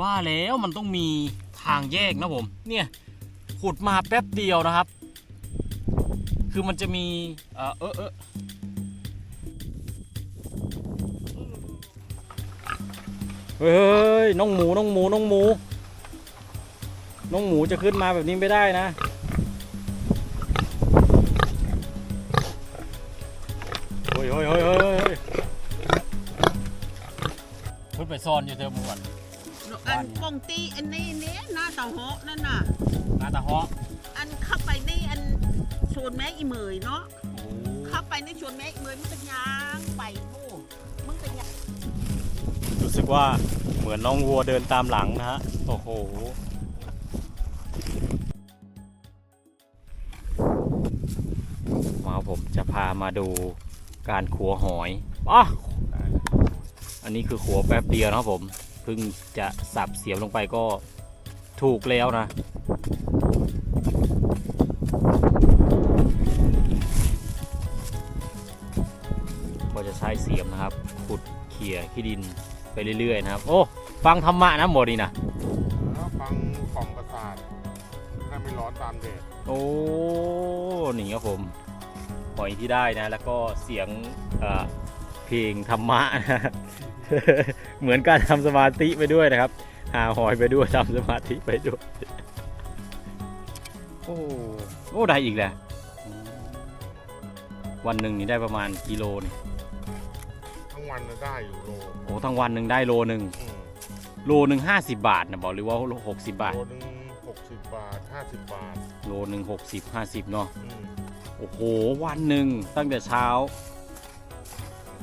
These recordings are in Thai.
ว่าแล้วมันต้องมีทางแยกนะผม เนี่ยขุดมาแป๊บเดียวนะครับ คือมันจะมีเออเออเออเฮ้ยน้องหมูน้องหมูน้องหมู น้องหมูจะขึ้นมาแบบนี้ไม่ได้นะเฮ้ยเฮ้ยเฮ้ยเฮ้ยขึ้นไปซ่อนอยู่เธอหมวน อันปงตีอันนี้เนี่ยหน้าเต่าเหาะนั่นน่ะนาตาฮออันเข้าไปในอันชวนแม่อีเหมยเนาะ เข้าไปในชวนแม่อีเหมยมันเป็นยางไปโม่มึงเป็นยางรู้สึกว่าเหมือนน้องวัวเดินตามหลังนะฮะ โอ้โห มาผมจะพามาดูการขัวหอยอ๋ออันนี้คือขัวแป๊บเดียวนะครับผม เพิ่งจะสับเสียบลงไปก็ถูกแล้วนะ ก็จะใช้เสียมนะครับ ขุดเขี่ยขี้ดินไปเรื่อยๆนะครับ โอ้ฟังธรรมะนะหมดนี่นะแล้วฟังกล่อมประสาทให้ไม่ร้อนตามแดดโอ้นี่ครับผมหอยที่ได้นะ แล้วก็เสียงเอ่อเพลงธรรมะนะ เหมือนการทำสมาธิไปด้วยนะครับ หาหอยไปด้วยทำสมาธิไปด้วย โอ้โอ้ได้อีกแหละ วันหนึ่งนี่ได้ประมาณกิโลนี่ทั้งวันน่ะได้อยู่โลโอ้ทั้งวันหนึ่งได้โลหนึ่งอืมโลหนึ่งห้าสิบบาทนะบอกหรือว่าหกสิบบาท โลหนึงหกสิบบาทห้าสิบบาทโลหนึ่งหกสิบห้าสิบเนาะ อืมโอ้โห วันหนึ่งตั้งแต่เช้า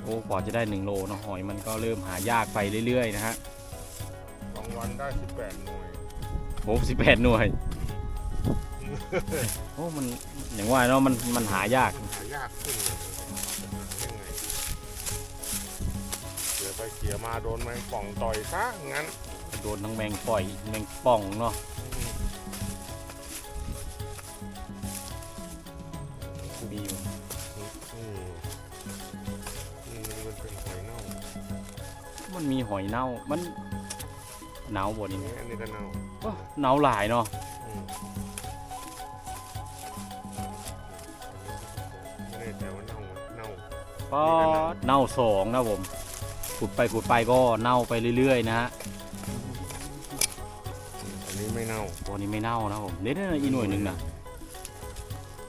โอ้กว่าจะได้หนึ่งโลเนาะหอยมันก็เริ่มหายากไปเรื่อย ๆ นะฮะบางวันได้สิบแปดหน่วยโอ้สิบแปดหน่วย โอ้มันอย่างว่าเนาะมันมันหายากมันหายากขึ้นเลยยังไงเขี่ยไปเขี่ยมาโดนแมงป่องต่อยซะงั้นโดนทั้งแมงปล่อยแมงป่องเนาะอืมมีอยู่อืม มันมีหอยเน่า มันหนาวบ่อันี่นนี้อันนี้ก็เน่าโอ้หนาวหลายเนาะอืมไม่แน่ใจว่าเน่าไหมเน่าก็เน่าสองนะผมขุดไปขุดไปก็เน่าไปเรื่อยๆนะฮะอันนี้ไม่เน่าตัวนี้ไม่เน่านะผมเด็ดนะอีหน่วยหนึ่งนะ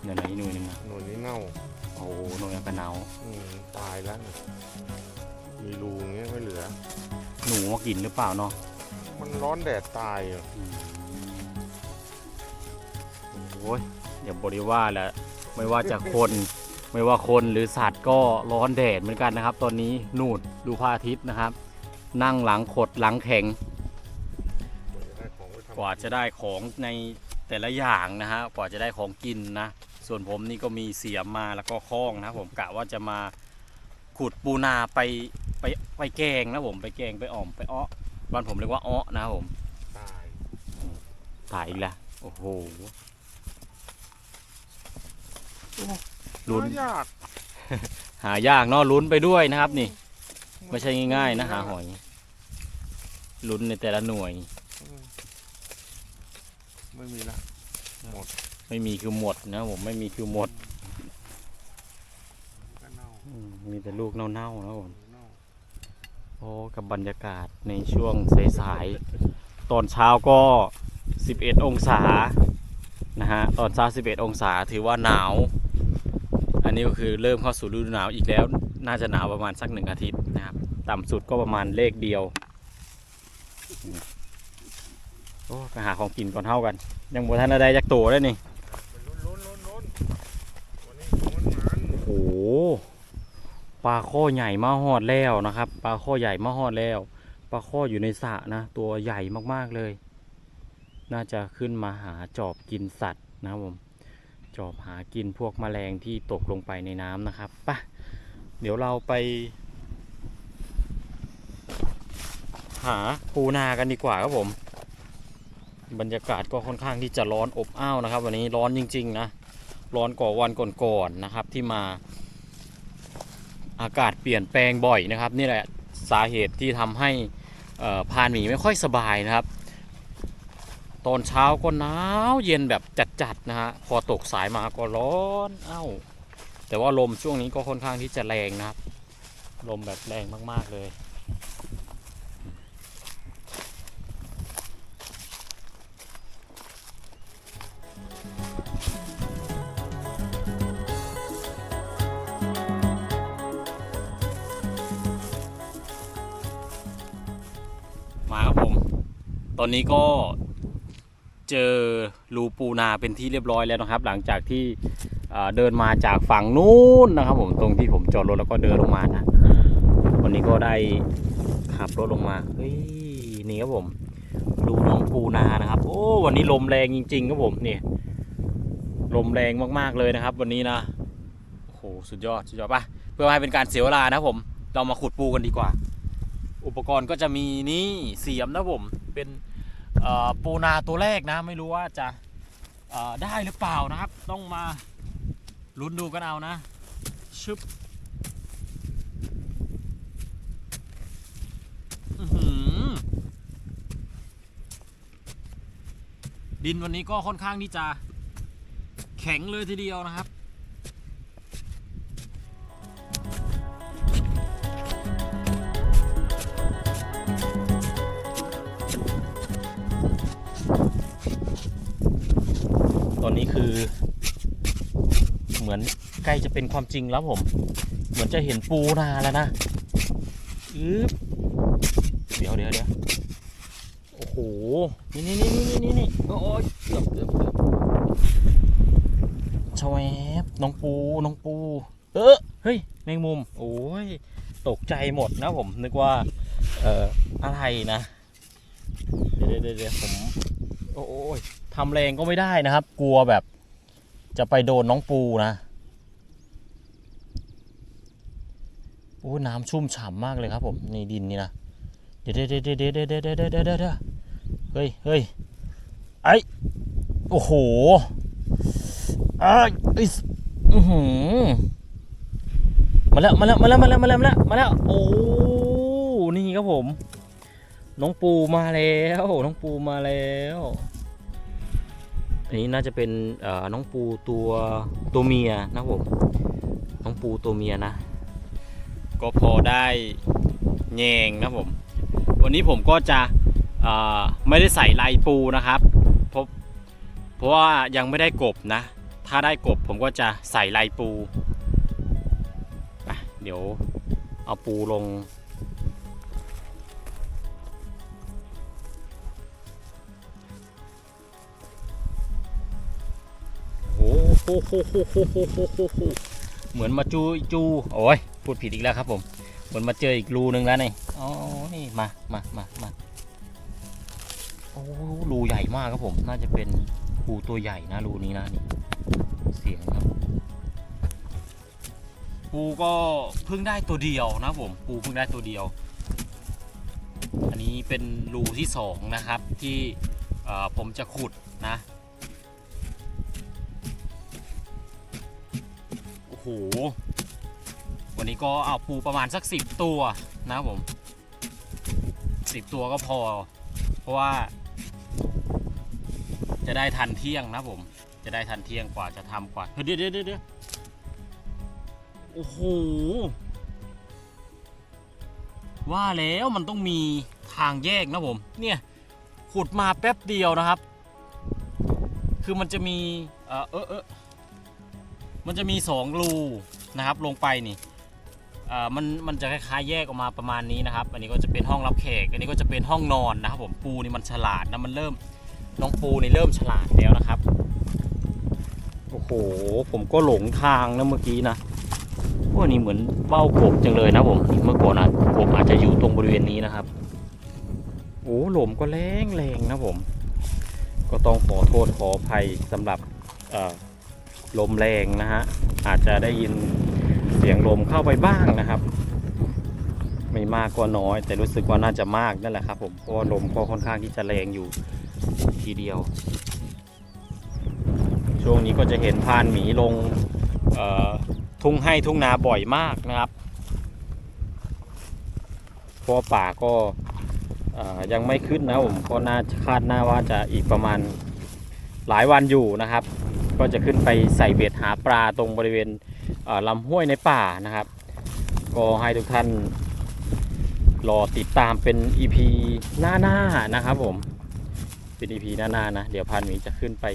เนี่ยนะอีหน่วยหนึ่งนะหน่วยนี้เน่า โอ้โหหน่วยกันหนาวอืมตายแล้วน่ะมีรูอย่างเงี้ยไม่เหลื อ หนูมากินหรือเปล่าเนาะมันร้อนแดดตายอะอืมโอ้ยอย่าบริว่าแหละไม่ว่าจะคน ไม่ว่าคนหรือสัตว์ก็ร้อนแดดเหมือนกันนะครับ ตอนนี้นูดดูพระอาทิตย์นะครับ นั่งหลังขดหลังแข็ง กว่าจะได้ของไว้ทำกว่าจะได้ของในแต่ละอย่างนะฮะกว่าจะได้ของกินนะ ส่วนผมนี่ก็มีเสียมมาแล้วก็คล้องนะผมกะว่าจะมาขุดปูนาไป ไปไปแกงนะผมไปแกงไปอ่อมไปอ้อบ้านผมเรียกว่าอ้อนะครับผมตายถ่ายอีกแล้วโอ้โหลุ้นหายากหายากเนาะลุ้นไปด้วยนะครับ นี่ ไม่ใช่ง่ายๆนะหาหอยลุ้นในแต่ละหน่วยอืมไม่มีละหมดไม่มีคือหมดนะผมไม่มีคือหมด ก็เน่า อืมมีแต่ลูกเน่าๆนะผมเน่า โอ้ กับบรรยากาศในช่วงสายๆ ตอนเช้าก็ 11 องศา นะฮะ ตอนเช้า 11 องศาถือว่าหนาว อันนี้ก็คือเริ่มเข้าสู่ฤดูหนาวอีกแล้ว น่าจะหนาวประมาณสักหนึ่งอาทิตย์นะครับ ต่ำสุดก็ประมาณเลขเดียว โอ้ไปหาของกินก่อนเท่ากัน ยังบ่ทันอะไรจากตัวได้นี่เป็นลุ้นลุ้นลุ้นลุ้นวันนี้ของมันมันโอ้ ปลาข้อใหญ่มาหอดแล้วนะครับ ปลาข้อใหญ่มาหอดแล้ว ปลาข้ออยู่ในสระนะ ตัวใหญ่มากๆเลย น่าจะขึ้นมาหาจอบกินสัตว์นะครับผม จอบหากินพวกแมลงที่ตกลงไปในน้ำนะครับปะเดี๋ยวเราไป หาปูนากันดีกว่าครับผม บรรยากาศก็ค่อนข้างที่จะร้อนอบอ้าวนะครับ วันนี้ร้อนจริง ๆ นะ ร้อนกว่าวันก่อนๆนะครับที่มา อากาศเปลี่ยนแปลงบ่อยนะครับ นี่แหละสาเหตุที่ทำให้พานหมีไม่ค่อยสบายนะครับ ตอนเช้าก็หนาวเย็นแบบจัดๆนะฮะพอตกสายมาก็ร้อนเอ้า แต่ว่าลมช่วงนี้ก็ค่อนข้างที่จะแรงนะครับ ลมแบบแรงมากๆเลย อนนี้ก็เจอรูปูนาเป็นที่เรียบร้อยแล้วนะครับ หลังจากที่เดินมาจากฝั่งนู้นนะครับ ผมตรงที่ผมจอดรถแล้วก็เดินลงมานะวันนี้ก็ได้ขับรถลงมาเฮ้ยนี่ครับผมรูน้องปูนานะครับ โอ้วันนี้ลมแรงจริง ๆ ครับผมนี่ลมแรงมากๆเลยนะครับ วันนี้นะโอ้โหสุดยอดสุดยอดปะเพื่อไม่ให้เป็นการเสียเวลานะผม เรามาขุดปูกันดีกว่า อุปกรณ์ก็จะมีนี่เสียมนะผมเป็น ปูนาตัวแรกนะ ไม่รู้ว่าจะได้หรือเปล่านะครับ ต้องมาลุ้นดูกันเอานะชึบดินวันนี้ก็ค่อนข้างที่จะแข็งเลยทีเดียวนะครับ คือ เหมือนใกล้จะเป็นความจริงแล้วผม เหมือนจะเห็นปูนาแล้วนะอึ๊บเดี๋ยวเดี๋ยวเดี๋ยวโอ้โห นี่นี่นี่นี่นี่นี่โอ้ยเกือบเกือบเกือบชวบน้องปู น้องปู เออเฮ้ย แมงมุม โอ้ย ตกใจหมดนะผม นึกว่า เอ่อ อะไรนะ เดี๋ยวเดี๋ยวเดี๋ยวผม โอ้ย ทำแรงก็ไม่ได้นะครับ กลัวแบบจะไปโดนน้องปูนะโอ้น้ำชุ่มฉ่ำมากเลยครับผมในดินนี่นะเดี๋ยวเดี๋ยวเดี๋ยวเดี๋ยวเดี๋เดี๋เดี๋เฮ้ยเฮ้ยไอโอ้โหไอ้อือหือมาแล้วมาแล้วมาแล้วมาแล้วมาแล้วมาแล้วมาแล้วโอ้นี่ครับผม น้องปูมาแล้ว น้องปูมาแล้ว อันนี้น่าจะเป็นน้องปูตัวตัวเมียนะผม น้องปูตัวเมียนะ ก็พอได้แยงนะผม วันนี้ผมก็จะไม่ได้ใส่ลายปูนะครับ เพราะเพราะว่ายังไม่ได้กบนะ ถ้าได้กบผมก็จะใส่ลายปูไปเดี๋ยวเอาปูลง โหโหโหโหโหโหโหเหมือนมาจูจูโอ้ยพูดผิดอีกแล้วครับผมเหมือนมาเจออีกรูหนึ่งแล้วนี่โอนี่มามามามาโอ้รูใหญ่มากครับผม น่าจะเป็นปูตัวใหญ่นะรูนี้นะนี่เสียงครับปูก็เพิ่งได้ตัวเดียวนะผมปูเพิ่งได้ตัวเดียว อันนี้เป็นรูที่สองนะครับที่ผมจะขุดนะ โห วันนี้ก็เอาปูประมาณสักสิบตัวนะครับผมสิบตัวก็พอ เพราะว่า จะได้ทันเที่ยงนะผม จะได้ทันเที่ยงกว่าจะทำกว่าเดี๋ยวเดี๋ยวเดี๋ยวโอ้โหว่าแล้วมันต้องมีทางแยกนะผม เนี่ยขุดมาแป๊บเดียวนะครับ คือมันจะมี เออเออ มันจะมีสองรูนะครับลงไปนี่มันมันจะคล้ายๆแยกออกมาประมาณนี้นะครับ อันนี้ก็จะเป็นห้องรับแขก อันนี้ก็จะเป็นห้องนอนนะครับผมปูนี่มันฉลาดนะมันเริ่มน้องปูนี่เริ่มฉลาดแล้วนะครับโอ้โหผมก็หลงทางนะเมื่อกี้นะพวกนี้เหมือนเบ้ากบจังเลยนะผมเมื่อก่อนนะกบอาจจะอยู่ตรงบริเวณนี้นะครับโอ้หลมก็แรงแรงนะผม ก็ต้องขอโทษขออภัยสำหรับเอ่อ ลมแรงนะฮะ อาจจะได้ยินเสียงลมเข้าไปบ้างนะครับ ไม่มากก็น้อย แต่รู้สึกว่าน่าจะมากนั่นแหละครับ ผมเพราะลมก็ค่อนข้างที่จะแรงอยู่ทีเดียว ช่วงนี้ก็จะเห็นพานหมีลงทุ่งให้ทุ่งนาบ่อยมากนะครับเพราะป่าก็ยังไม่ขึ้นนะผมก็น่าคาดหน้าว่าจะอีกประมาณ หลายวันอยู่นะครับ ก็จะขึ้นไปใส่เบ็ดหาปลาตรงบริเวณเอ่อลำห้วยในป่านะครับ ก็ให้ทุกท่านรอติดตามเป็น EP หน้าๆนะครับผมเป็น EP หน้าๆนะ เดี๋ยวพานหมีจะขึ้นไป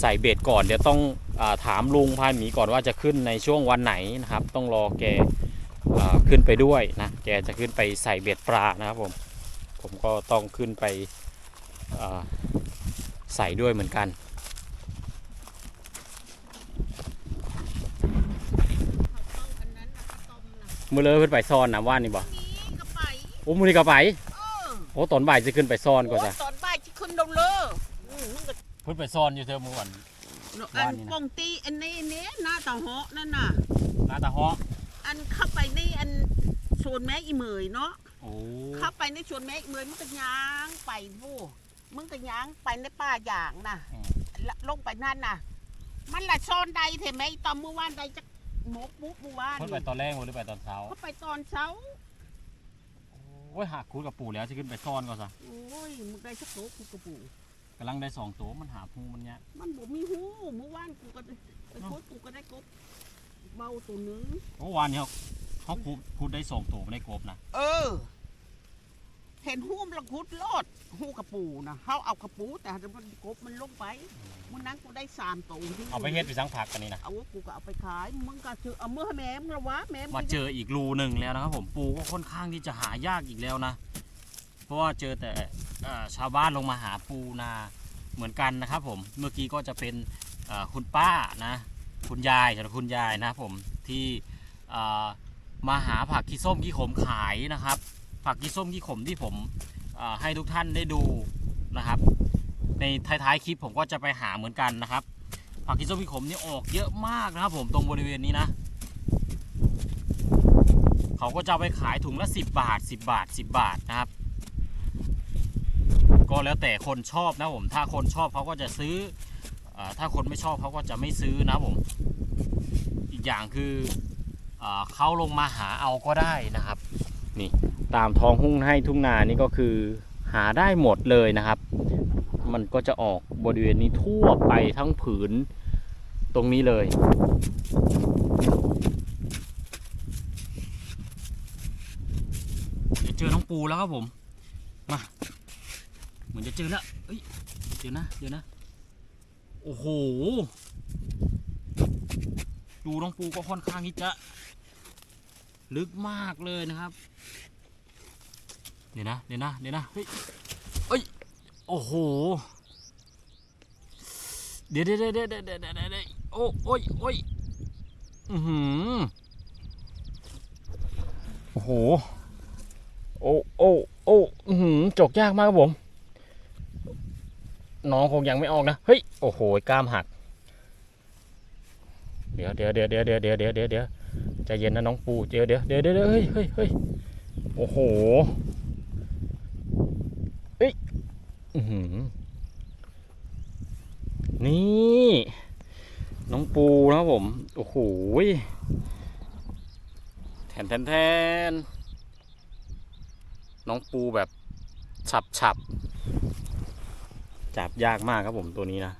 ใส่เบ็ดก่อน เดี๋ยวต้องอาถามลุงพานหมีก่อนว่าจะขึ้นในช่วงวันไหนนะครับ ต้องรอแกอขึ้นไปด้วยนะแกจะขึ้นไปใส่เบ็ดปลานะครับผมผมก็ต้องขึ้นไปอ ใส่ด้วยเหมือนกันข้าวต้มอันนั้นนะข้าวต้มนะมือเลยเพิ่นไปซ่อนนะว่านนี่บ่นี่ก็ไปโอ้มือนี้ก็ไปเออโอ้ตอนบ่ายจะขึ้นไปซ่อนก่อนจ้ะโยตอนบ่ายที่ขึ้นดงเลยอืมมันก็เพิ่นไปซ่อนอยู่เธอมือวันอัว่านนี่นะปองตีอันนี้เนี้ยหน้าตาเหาะนั่นน่ะนาตาฮออันเข้าไปในอันชวนแม่อีเหมยเนาะโอ้เข้าไปในชวนแม่อีเหมยมันก็ย้างไปผู้ มึงก็ย้างไปในป่าอย่างน่ะละลงไปนั่นน่ะ มันละซ่อนใดเถอะไหมตอนเมื่อวานใดจะหมกปุ๊บเมื่อวานเพิ่นไปตอนแรกหรือไปตอนเช้าเขาไปตอนเช้าโอ้ยหักคูดกับปู่แล้วจะขึ้นไปซ่อนก่อนซะโอ้ยมึงได้สักโตกูกระปูกำลังได้สองตัวมันหาพูมันเนี้ยมันบ่มีหูเมื่อวานกูก็ได้ไปโคตรกูก็ได้กบเบาตัวหนึง เมื่อวานนี้เขาเขาคูดคูดได้สองตัวไม่ได้กบนะ เออ เห็นหูมันละคุดรอดหูกระ ปูนะเขาเอากระปูแต่มันกบมันลงไปมันนั้นกูได้สามตัวที่เอาไปเฮ็ดไปสังผักกันนี่นะเอากูก็เอาไปขายมึงก็ซื้อเอาเมื่อให้แม่มึงละวะแม่มึงมาเจออีกรูหนึ่งแล้วนะครับผมปูก็ค่อนข้างที่จะหายากอีกแล้วนะ เพราะว่าเจอแต่เอ่อชาวบ้านลงมาหาปูนาเหมือนกันนะครับผมเมื่อกี้ก็จะเป็นเอ่อคุณป้านะคุณยายสำหรับคุณยายนะครับผมที่เอ่อมาหาผักขี้ส้มขี้ขมขายนะครับ ผักขี้ส้มขี้ขมที่ผมเอ่อ ให้ทุกท่านได้ดูนะครับ ในท้ายๆคลิปผมก็จะไปหาเหมือนกันนะครับ ผักขี้ส้มขี้ขมนี่ออกเยอะมากนะครับ ผมตรงบริเวณนี้นะ เขาก็จะไปขายถุงละ 10 บาท 10 บาท 10 บาทนะครับ ก็แล้วแต่คนชอบนะผมถ้าคนชอบเขาก็จะซื้ออถ้าคนไม่ชอบเขาก็จะไม่ซื้อนะผมอีกอย่างคืออเขาลงมาหาเอาก็ได้นะครับ นี่ ตามท้องหุ้งให้ทุ่งนานี่ก็คือหาได้หมดเลยนะครับ มันก็จะออกบริเวณนี้ทั่วไปทั้งผืนตรงนี้เลย เดี๋ยวเจอน้องปูแล้วครับผม มา เหมือนจะเจอแล้วเอ้ย เดี๋ยวนะ เดี๋ยวนะ โอ้โห ดูน้องปูก็ค่อนข้างที่จะ ลึกมากเลยนะครับ เดี๋ยวนะเดี๋ยวนะเดี๋ยวนะเฮ้ยเอ้ยโอ้โหเดี๋ยวเดี๋ยวเดี๋ยวเดี๋ยวเดี๋ยวเดี๋ยวเดี๋ยวโอ้โอ้ยโอ้ยอือหือโอ้โหโอ้โอ้โอ้อื้อหือจกยากมากครับผมน้องคงยังไม่ออกนะเฮ้ยโอ้โหกล้ามหักเดี๋ยวเดี๋ยวเดี๋ยวเดี๋ยวเดี๋ยวเดี๋ยวเดี๋ยวเดี๋ยวเยวใจเย็นนะน้องปูเดี๋ยวเดี๋ยวเดี๋ยวเดี๋ยวเฮ้ยเฮ้ยเฮ้ยโอ้โหเอ้ยอือหือ นี่ น้องปูนะครับผม โอ้โหแทนแทนแทนน้องปูแบบฉับฉับจับยากมากครับผมตัวนี้นะ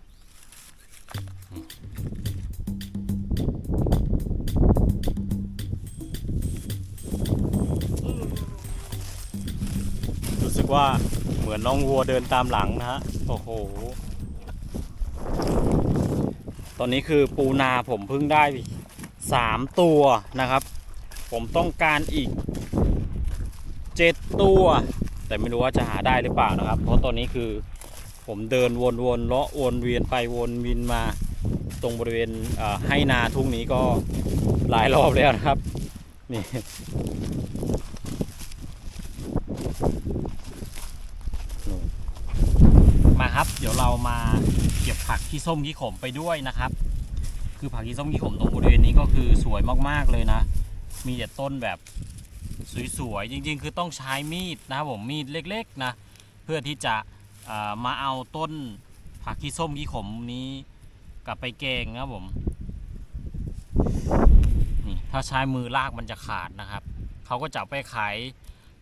รู้สึกว่า มือนน้องวัวเดินตามหลังนะฮะ โอ้โห ตอนนี้คือปูนาผมเพิ่งได้สามตัวนะครับ ผมต้องการอีกเจ็ดตัว แต่ไม่รู้ว่าจะหาได้หรือเปล่านะครับ เพราะตอนนี้คือผมเดินวนๆเลาะวนเวียนไปวนวินมาตรงบริเวณเให้นาทุ่งนี้ก็หลายรอบแล้วนะครับ นี่ มาครับ เดี๋ยวเรามาเก็บผักที่ส้มที่ขมไปด้วยนะครับ คือผักที่ส้มที่ขมตรงบริเวณนี้ก็คือสวยมากๆเลยนะ มีแต่ต้นแบบสวยๆจริง ๆ คือต้องใช้มีดนะครับผมมีดเล็กๆนะเพื่อที่จะมาเอาต้นผักขี้ส้มขี้ขมนี้กลับไปแกงนะครับผมนี่ถ้าใช้มือลากมันจะขาดนะครับเขาก็จะไปขาย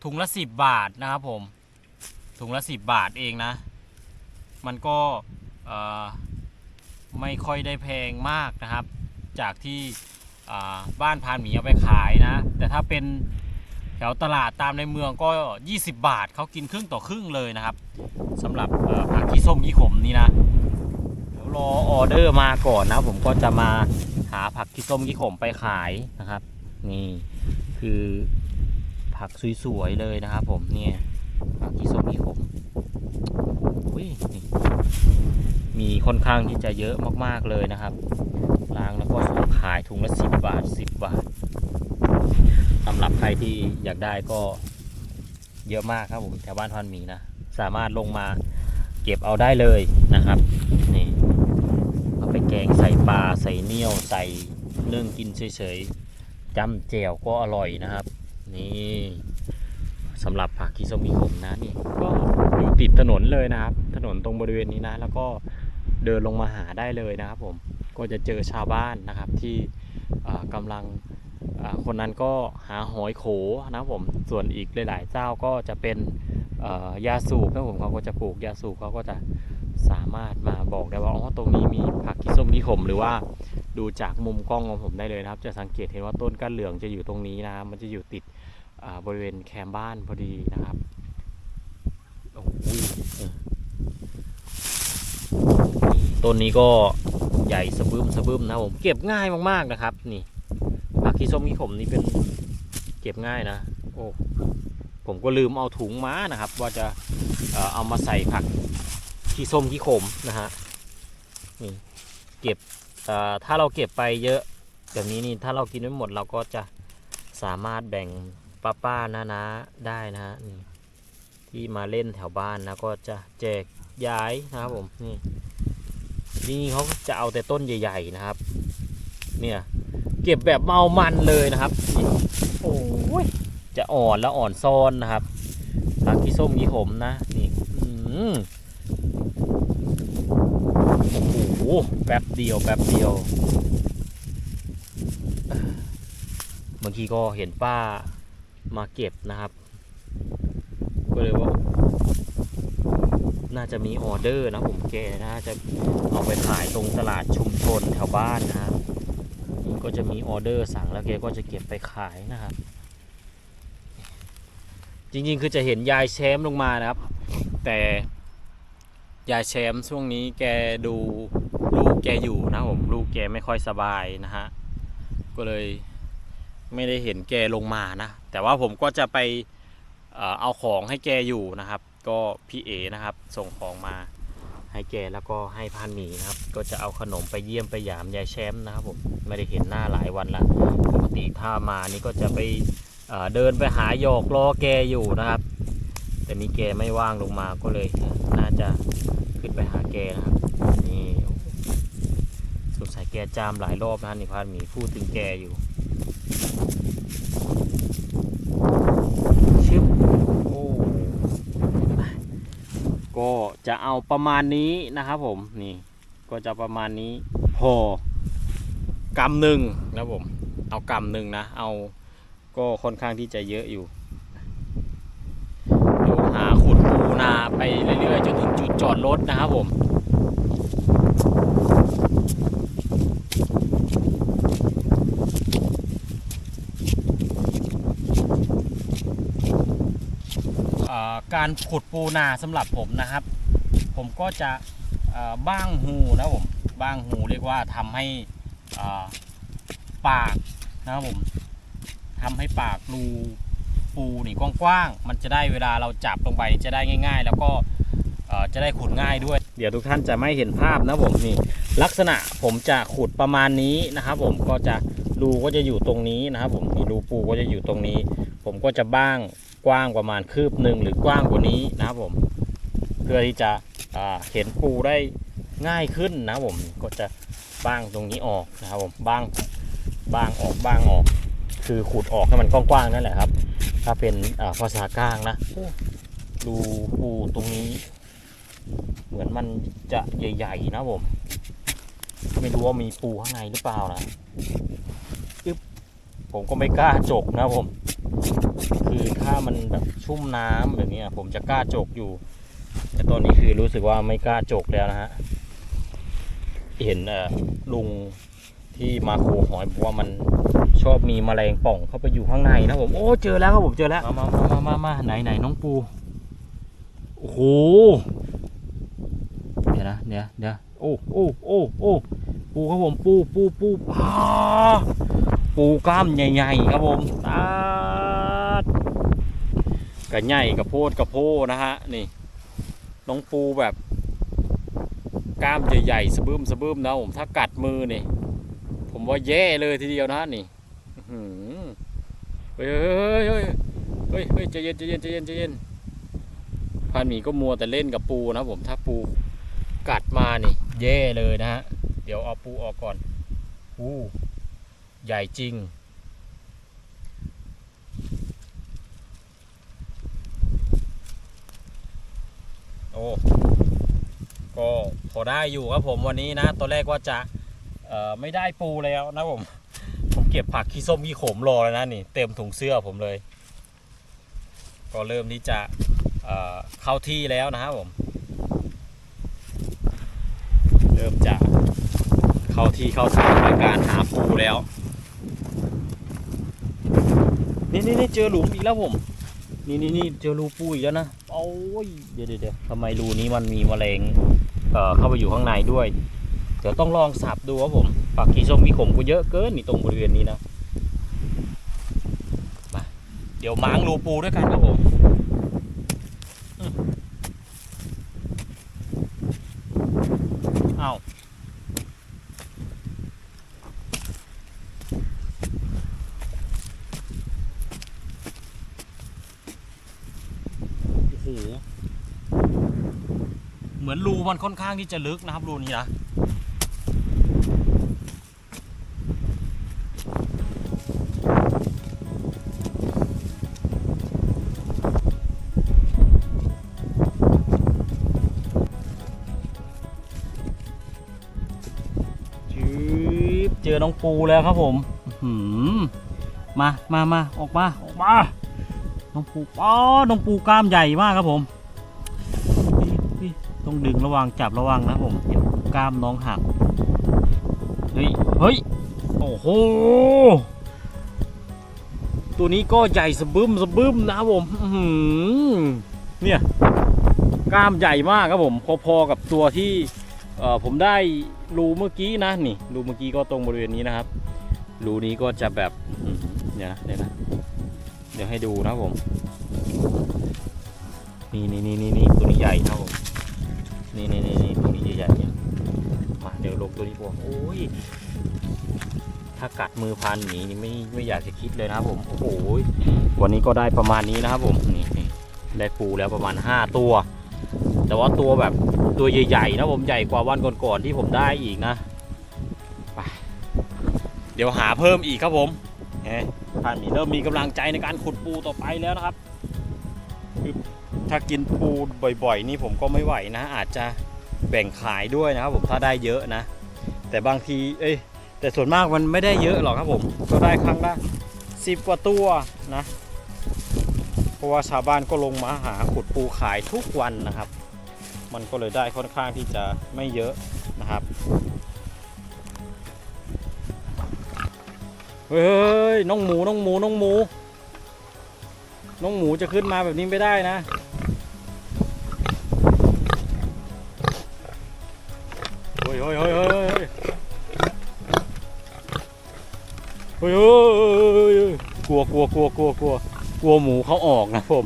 ถุงละ 10 บาทนะครับผมถุงละสิบบาทเองนะ มันก็ไม่ค่อยได้แพงมากนะครับ จากที่บ้านพานหมีเอาไปขายนะ แต่ถ้าเป็นแถวตลาดตามในเมืองก็ 20 บาทเขากินครึ่งต่อครึ่งเลยนะครับสำหรับผักขี้ส้มยี่ขมนี่นะเดี๋ยวรอออเดอร์มาก่อนนะผมก็จะมาหาผักขี้ส้มขี้ขมไปขายนะครับ นี่คือผักสวยๆเลยนะครับผมเนี่ยผักขี้ส้มขี้ขม มีค่อนข้างที่จะเยอะมากๆเลยนะครับล้างแล้วก็ส่งขายถุงละ10บาท10บาทสำหรับใครที่อยากได้ก็เยอะมากครับผมแถวบ้านพันหมีนะสามารถลงมาเก็บเอาได้เลยนะครับนี่เอาไปแกงใส่ปลาใส่เนียวใส่เนึ่งกินเฉยๆจำแจ่วก็อร่อยนะครับ นี่สำหรับผักคีส้มมีขมนะนี่ก็ ติดถนนเลยนะครับ ถนนตรงบริเวณนี้นะ แล้วก็เดินลงมาหาได้เลยนะครับผมก็จะเจอชาวบ้านนะครับที่อ่ากำลังคนนั้นก็หาหอยโขนะครับผมส่วนอีกหลาย ๆ เจ้าก็จะเป็นยาสูบนะผมเขาก็จะปลูกยาสูบเขาก็จะสามารถมาบอกได้ว่าอ๋อตรงนี้มีผักขี้ส้มนิขมหรือว่าดูจากมุมกล้องของผมได้เลยนะครับ จะสังเกตเห็นว่าต้นก้านเหลืองจะอยู่ตรงนี้นะมันจะอยู่ติดบริเวณแคมบ้านพอดีนะครับ ต้นนี้ก็ใหญ่สะบึ้มสะบึ้มนะผมเก็บง่ายมากๆนะครับ นี่ผักขี้ส้มนิขมนี่เป็นเก็บง่ายนะ โอ้ผมก็ลืมเอาถุงม้านะครับ ว่าจะเอามาใส่ผักขี้ส้มขี้ขมนะฮะนี่เก็บถ้าเราเก็บไปเยอะแบบนี้นี่ถ้าเรากินไม่หมดเราก็จะสามารถแบ่งป้าป้านานาได้นะฮะนี่ ที่มาเล่นแถวบ้านนะก็จะแจกย้ายนะครับผมนี่นี่เขาจะเอาแต่ต้นใหญ่ๆนะครับ เนี่ยเก็บแบบเมามันเลยนะครับโอ้ยจะอ่อนแล้วอ่อนซ้อนนะครับผักขี้ส้มขี้ขมนะนี่อื้อหือโอ้โหแป๊บเดียวแป๊บเดียวบางทีก็เห็นป้ามาเก็บนะครับ ก็เลยว่า น่าจะมีออเดอร์นะผมแกน่าจะเอาไปขายตรงตลาดชุมชนแถวบ้านนะครับก็จะมีออเดอร์สั่งแล้วแกก็จะเก็บไปขายนะครับ จริงๆคือจะเห็นยายแชมป์ลงมานะครับ แต่ยายแชมป์ช่วงนี้แกดูลูกแกอยู่นะผมลูกแกไม่ค่อยสบายนะฮะก็เลยไม่ได้เห็นแกลงมานะ แต่ว่าผมก็จะไป เอาของให้แกอยู่นะครับ ก็พี่เอนะครับส่งของมาให้แกแล้วก็ให้พันหมีนะครับ ก็จะเอาขนมไปเยี่ยมไปหยามยายแชมป์นะครับผมไม่ได้เห็นหน้าหลายวันละปกติถ้ามานี่ก็จะไปเเดินไปหาหยอกล้อแกอยู่นะครับ แต่นี่แกไม่ว่างลงมาก็เลยน่าจะขึ้นไปหาแกนะครับนี่สงสัยแกจามหลายรอบนะนี่พานหมีพูดถึงแกอยู่ชึบโอ้ก็ จะเอาประมาณนี้นะครับผมนี่ก็จะประมาณนี้พอกำหนึ่งนะผมเอากำหนึ่งนะ เอาก็ค่อนข้างที่จะเยอะอยู่เดี๋ยวหาขุดปูนาไปเรื่อยๆจนถึงจุดจอดรถนะครับผมการขุดปูนาสำหรับผมนะครับ ผมก็จะบ้างหูนะผมบ้างหูเรียกว่าทำให้ปากนะครับผมทำให้ปากรูปูนี่กว้างๆมันจะได้เวลาเราจับลงไปจะได้ง่าย ๆ แล้วก็จะได้ขุดง่ายด้วย เดี๋ยวทุกท่านจะไม่เห็นภาพนะผมนี่ลักษณะผมจะขุดประมาณนี้นะครับ ผมก็จะรูก็จะอยู่ตรงนี้นะครับ ผมมีรูปูก็จะอยู่ตรงนี้ ผมก็จะบ้างกว้างประมาณคืบหนึ่งหรือกว้างกว่านี้นะครับผม เพื่อที่จะ เห็นปูได้ง่ายขึ้นนะผมก็จะบ้างตรงนี้ออกนะครับผมบ้างบ้างออกบ้างออก คือขุดออกให้มันกว้างๆนั่นแหละครับ ถ้าเป็นภาษากลางนะดูปูตรงนี้ เหมือนมันจะใหญ่ๆนะผมไม่รู้ว่ามีปูข้างในหรือเปล่านะอึ๊บผมก็ไม่กล้าจกนะผม คือถ้ามันแบบชุ่มน้ำแบบนี้ผมจะกล้าจกอยู่ แต่ตอนนี้คือรู้สึกว่าไม่กล้าจกแล้วนะฮะ เห็นลุงที่มาโคหอยบอกว่ามันชอบมีแมลงป่องเข้าไปอยู่ข้างในนะผมโอ้เจอแล้วครับผมเจอแล้ว มามามามามาไหนไหนน้องปู โอ้โหเดี๋ยวนะเดี๋ยวเดี๋ยวโอ้โอ้โอ้โอ้ปูครับผมปูปูปูปลาปูกล้ามใหญ่ๆครับผมตาดกระใหญ่กระโพดกระโพนะฮะนี่ น้องปูแบบกล้ามใหญ่ๆสะบึมสะบึมนะผมถ้ากัดมือนี่ ผมว่าแย่เลยทีเดียวนะนี่เฮ้ยเฮ้ยเฮ้ยเฮ้ยเฮ้ยใจเย็นใจเย็นใจเย็นใจเย็นพันหมีก็มัวแต่เล่นกับปูนะผมถ้าปูกัดมานี่ แย่เลยนะฮะ เดี๋ยวเอาปูออกก่อนปูใหญ่จริง อ้ก็พอได้อยู่ครับผมวันนี้นะตอนแรกว่าจะเอ่อไม่ได้ปูแล้วนะผม ผมเก็บผักขี้ส้มขี้ขมรอแล้วนะนี่ เต็มถุงเสื้อผมเลย ก็เริ่มที่จะเอ่อเข้าที่แล้วนะครับผม เริ่มจะเข้าที่เข้าทางในการหาปูแล้ว นี่นี่เจอหลุมอีกแล้วผม นี่นี่นี่เจอรูปูอีกแล้วนะโอ้ยเดี๋ยวเดี๋ยวเดี๋ยวทำไมรูนี้มันมีแมลงเอ่อเข้าไปอยู่ข้างในด้วย เดี๋ยวต้องลองสับดูครับผมปากกีส้มมีขมก็เยอะเกินนี่ตรงบริเวณนี้นะมาเดี๋ยวม้างรูปูด้วยกันครับผมอืมเอาโอ้โหเห มันค่อนข้างที่จะลึกนะครับรูนี้นะชืบเจอน้องปูแล้วครับผมหืมามามาออกมาออกมาน้องปูอ๋อน้องปูกล้ามใหญ่มากครับผม ต้องดึงระวังจับระวังนะผมเดี๋ยวกล้ามน้องหัก เฮ้ย เฮ้ย โอ้โห ตัวนี้ก็ใหญ่สะบึมสะบึมนะผมเนี่ยกล้ามใหญ่มากครับผม พอๆกับตัวที่ผมได้รูเมื่อกี้นะนี่รูเมื่อกี้ก็ตรงบริเวณนี้นะครับรูนี้ก็จะแบบเดี๋ยวนะเดี๋ยวนะเดี๋ยวให้ดูนะผมนี่นี่นี่นี่ตัวนี้ใหญ่นะครับผม นี่นี่นี่นี่ตัวนี้ใหญ่ๆเนี่ยมาเดี๋ยวลงตัวนี้พวกโอ้ยถ้ากัดมือพันหนีนี่ไม่ไม่อยากจะคิดเลยนะครับผมโอ้โหวันนี้ก็ได้ประมาณนี้นะครับผมนี่ได้ปูแล้วประมาณ 5 ตัว แต่ว่าตัวแบบตัวใหญ่ๆนะผมใหญ่กว่าวันก่อนๆที่ผมได้อีกนะไปเดี๋ยวหาเพิ่มอีกครับผมเฮ้ท่านมีเริ่มมีกำลังใจในการขุดปูต่อไปแล้วนะครับ ถ้ากินปูบ่อยๆ นี่ผมก็ไม่ไหวนะ อาจจะแบ่งขายด้วยนะครับผมถ้าได้เยอะนะ แต่บางที เอ้ย แต่ส่วนมากมันไม่ได้เยอะหรอกครับผม ก็ได้ครั้งละสิบกว่าตัวนะ เพราะว่าชาวบ้านก็ลงมาหาขุดปูขายทุกวันนะครับ มันก็เลยได้ค่อนข้างที่จะไม่เยอะนะครับเฮ้ยน้องหมูน้องหมูน้องหมู น้องหมูจะขึ้นมาแบบนี้ไม่ได้นะ ฮ้ยเฮ้ยเฮ้ยเฮ้ยเฮ้ยกลัวกลัวกลัวกลัวกลัวกลัวหมูเขาออกนะผม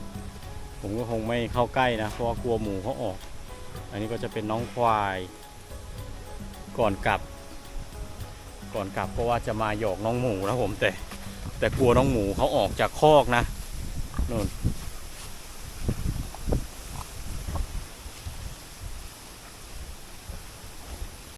ผมก็คงไม่เข้าใกล้นะเพราะว่ากลัวหมูเขาออก อันนี้ก็จะเป็นน้องควาย ก่อนกลับ ก่อนกลับก็ว่าจะมาหยอกน้องหมูนะผมแต่ แต่กลัวน้องหมูเขาออกจากคอกนะนู่น